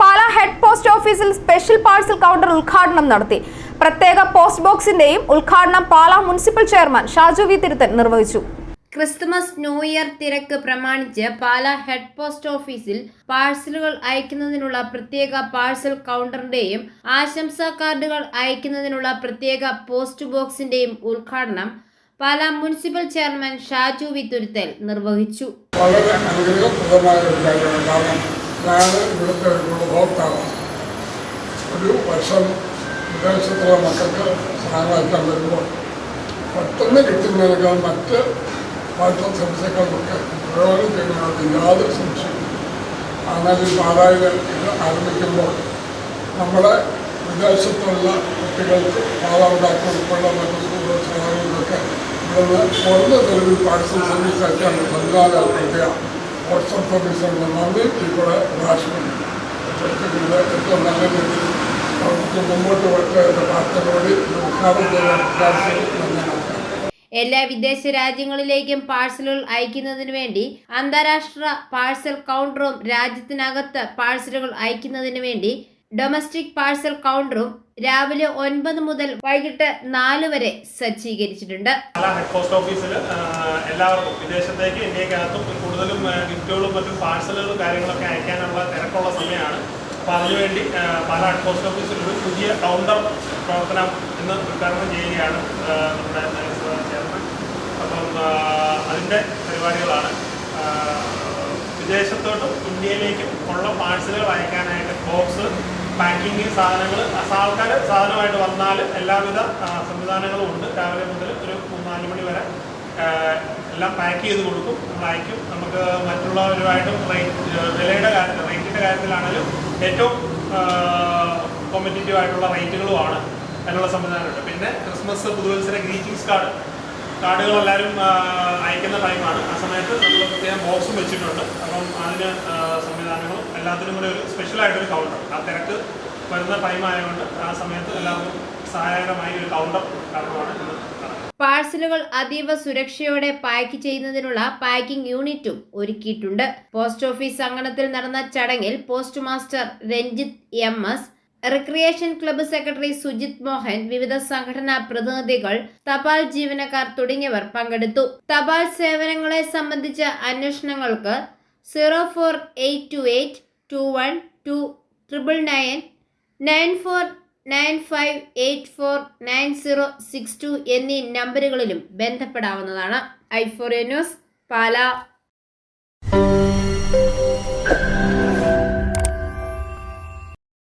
Pala head post ഓഫീസിൽ special parcel counter ഉദ്ഘാടനം നടത്തി. പ്രത്യേക പോസ്റ്റ് ബോക്സിന്റെയും ഉദ്ഘാടനം Pala municipal chairman Shaju V Thiruthan നിർവഹിച്ചു. ക്രിസ്തുമസ് ന്യൂ ഇയർ തിരക്ക് പ്രമാണിച്ച് പാല ഹെഡ് പോസ്റ്റ് ഓഫീസിൽ പാഴ്സലുകൾ അയക്കുന്നതിനുള്ള പ്രത്യേക പാഴ്സൽ കൗണ്ടറിന്റെയും ആശംസാ കാർഡുകൾ അയക്കുന്നതിനുള്ള പ്രത്യേക പോസ്റ്റ് ബോക്സിന്റെയും ഉദ്ഘാടനം Pala municipal chairman Shaju V Thuruthal നിർവഹിച്ചു. ഞാൻ ഇവിടുത്തെ ഒരു ഗുണഭോക്താവാണ് ഒരു വർഷം വിദേശത്തുള്ള മക്കൾക്ക് സാധനം വരുമ്പോൾ പെട്ടെന്ന് കിട്ടുന്നതിനേക്കാൾ മറ്റ് വാട്സപ്പ് സർവീസേക്കാളൊക്കെ പ്രയോജനം ചെയ്യുന്നതാണ് യാതൊരു സംശയം എന്നാൽ ഈ പാലായിൽ ഇത് ആരംഭിക്കുമ്പോൾ നമ്മളെ വിദേശത്തുള്ള കുട്ടികൾക്ക് മാതാപിതാക്കൾ ഉൾപ്പെടെ മറ്റു സ്കൂളുകൾ ഇവിടെ നിന്ന് പുറത്ത് തെളിവിൽ പാഴ്സൽ സർവീസ് ആക്കിയാണ് ബംഗാളിൽ ഏർപ്പെടുത്തുക വാട്സപ്പ് ഓഫീസറിന് നന്ദി ഈ കൂടെ ഇത് ഏറ്റവും നല്ല രീതിയിൽ പ്രവർത്തിച്ച് മുമ്പോട്ട് എന്റെ പാർട്ടിയോട് ഉദ്ഘാടനം ചെയ്യാൻ എല്ലാ വിദേശ രാജ്യങ്ങളിലേക്കും പാഴ്സലുകൾ അയക്കുന്നതിന് വേണ്ടി അന്താരാഷ്ട്ര പാഴ്സൽ കൗണ്ടറും രാജ്യത്തിനകത്ത് പാഴ്സലുകൾ അയക്കുന്നതിന് വേണ്ടി ഡൊമസ്റ്റിക് പാഴ്സൽ കൗണ്ടറും രാവിലെ ഒൻപത് മുതൽ വൈകിട്ട് നാല് വരെ സജ്ജീകരിച്ചിട്ടുണ്ട്. ഹെഡ് പോസ്റ്റ് ഓഫീസിൽ എല്ലാവർക്കും വിദേശത്തേക്ക് ഇന്ത്യക്കകത്തും കൂടുതലും ഗിഫ്റ്റുകളും മറ്റും പാഴ്സലുകളും കാര്യങ്ങളൊക്കെ അയക്കാനുള്ള തിരക്കുള്ള സമയമാണ്. അപ്പോൾ അതിനുവേണ്ടി പല ഹെഡ് പോസ്റ്റ് ഓഫീസിൽ പുതിയ കൗണ്ടർ പ്രവർത്തനം ഇന്ന് ഉദ്ഘാടനം ചെയ്യുകയാണ് നമ്മുടെ ചെയർമാൻ. അപ്പം അതിന്റെ പരിപാടികളാണ്. വിദേശത്തോട്ടും ഇന്ത്യയിലേക്കും ഉള്ള പാഴ്സലുകൾ അയക്കാനായിട്ട് ബോക്സ് പാക്കിങ് സാധനങ്ങൾ ആൾക്കാർ സാധനമായിട്ട് വന്നാൽ എല്ലാവിധ സംവിധാനങ്ങളും ഉണ്ട്. രാവിലെ മുതൽ ഒരു മൂന്നാൽ മണി വരെ എല്ലാം പാക്ക് ചെയ്ത് കൊടുക്കും. നമ്മൾ അയക്കും. നമുക്ക് മറ്റുള്ളവരുമായിട്ടും റേറ്റ് വിലയുടെ കാര്യത്തിൽ റേറ്റിന്റെ കാര്യത്തിലാണെങ്കിലും ഏറ്റവും കോമ്പറ്റീറ്റീവ് ആയിട്ടുള്ള റേറ്റുകളുമാണ് അതിനുള്ള സംവിധാനമുണ്ട്. പിന്നെ ക്രിസ്മസ് പുതുവത്സര ഗ്രീറ്റിംഗ്സ് കാർഡ് കാർഡുകൾ എല്ലാവരും അയക്കുന്ന ടൈമാണ് ആ സമയത്ത് നമ്മൾ പ്രത്യേകം ബോക്സും വെച്ചിട്ടുണ്ട്. അപ്പം അതിന് സംവിധാനങ്ങളും എല്ലാത്തിനും കൂടെ ഒരു സ്പെഷ്യലായിട്ടൊരു കൗണ്ടർ ആ തിരക്ക് വരുന്ന ടൈം ആയതുകൊണ്ട് ആ സമയത്ത് എല്ലാവർക്കും സഹായകരമായി ഒരു കൗണ്ടർ കാരണമാണ് പാഴ്സലുകൾ അതീവ സുരക്ഷയോടെ പാക്ക് ചെയ്യുന്നതിനുള്ള പാക്കിംഗ് യൂണിറ്റും ഒരുക്കിയിട്ടുണ്ട്. പോസ്റ്റ് ഓഫീസ് അങ്കണത്തിൽ നടന്ന ചടങ്ങിൽ post master Ranjith M S recreation club secretary Sujith Mohan വിവിധ സംഘടനാ പ്രതിനിധികൾ തപാൽ ജീവനക്കാർ തുടങ്ങിയവർ പങ്കെടുത്തു. തപാൽ സേവനങ്ങളെ സംബന്ധിച്ച അന്വേഷണങ്ങൾക്ക് zero four eight two eight two one two triple nine nine four nine five eight four nine zero six two എന്നീ നമ്പറുകളിലും ബന്ധപ്പെടാവുന്നതാണ്. I four news Pala.